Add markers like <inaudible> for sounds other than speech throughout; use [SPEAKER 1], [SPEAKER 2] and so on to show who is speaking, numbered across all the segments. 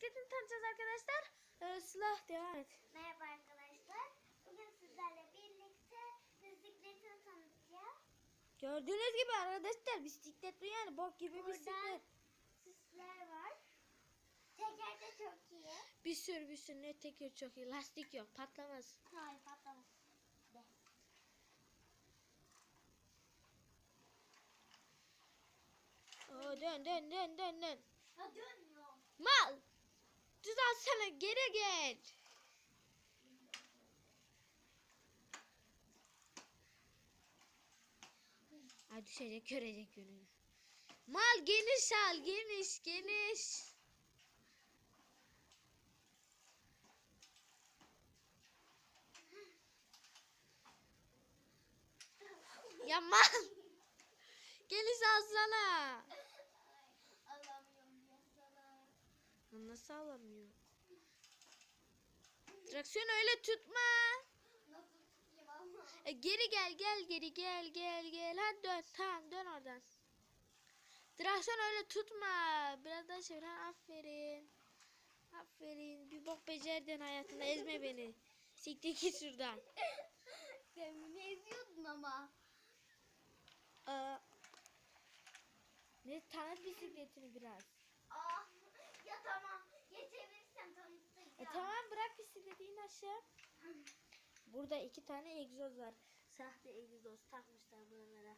[SPEAKER 1] bisikletini tanıtacağız arkadaşlar. Ee, Sıla devam et.
[SPEAKER 2] Merhaba arkadaşlar. Bugün sizlerle birlikte bisikletini tanıtacağız.
[SPEAKER 1] Gördüğünüz gibi arkadaşlar bisiklet bu yani bok gibi
[SPEAKER 2] Burada
[SPEAKER 1] bisiklet.
[SPEAKER 2] süsler var. Teker de çok iyi.
[SPEAKER 1] Bir sürü bir sürü ne teker çok iyi. Lastik yok patlamaz.
[SPEAKER 2] Hayır patlamaz. De.
[SPEAKER 1] Oo, dön dön dön dön dön.
[SPEAKER 2] Ha dönmüyor.
[SPEAKER 1] Mal. Düzelsene geri gel. Ay düşecek görecek gününü. Mal geniş al geniş geniş. Ya mal. Geniş alsana.
[SPEAKER 2] Alamıyorum ya sana.
[SPEAKER 1] Lan Nasıl alamıyor? Traksiyon öyle tutma. E, geri gel gel geri gel gel gel. Hadi dön tamam dön oradan. Traksiyon öyle tutma. Biraz daha çevir. Ha, aferin. Aferin. Bir bok becerdin hayatında. Ezme beni. Siktir git şuradan.
[SPEAKER 2] Sen beni eziyordun ama.
[SPEAKER 1] Aa, ne tanıt bisikletini biraz.
[SPEAKER 2] Ah ya tamam. Geçebilirsen tanıtacağım.
[SPEAKER 1] E tamam bırak bisikleti in aşağı. Burada iki tane egzoz var. Sahte egzoz takmışlar buralara.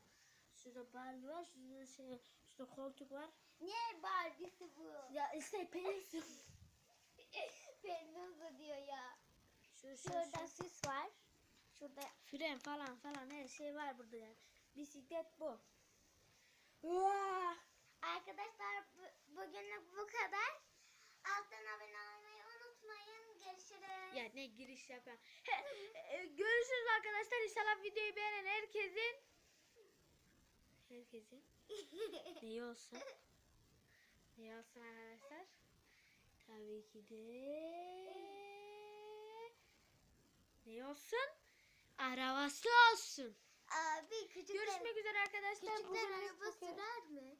[SPEAKER 1] Şurada bal var, şurada şey, şurada koltuk var.
[SPEAKER 2] Ne Barbie'si bu?
[SPEAKER 1] Ya işte pensil. <laughs>
[SPEAKER 2] Pelin diyor ya.
[SPEAKER 1] Şu, şu,
[SPEAKER 2] Şurada
[SPEAKER 1] şu.
[SPEAKER 2] süs var. Şurada
[SPEAKER 1] Fren falan falan her şey var burada yani. Bisiklet bu. Uaa!
[SPEAKER 2] Arkadaşlar bu, bugünlük bu kadar.
[SPEAKER 1] Ne giriş yapan. E, görüşürüz arkadaşlar. İnşallah videoyu beğenen herkesin herkesin <laughs> neyi olsun? Neyi olsun arkadaşlar? Tabii ki de ne olsun? Arabası olsun.
[SPEAKER 2] Abi küçükler,
[SPEAKER 1] Görüşmek üzere arkadaşlar.
[SPEAKER 2] küçükler araba sürer mi?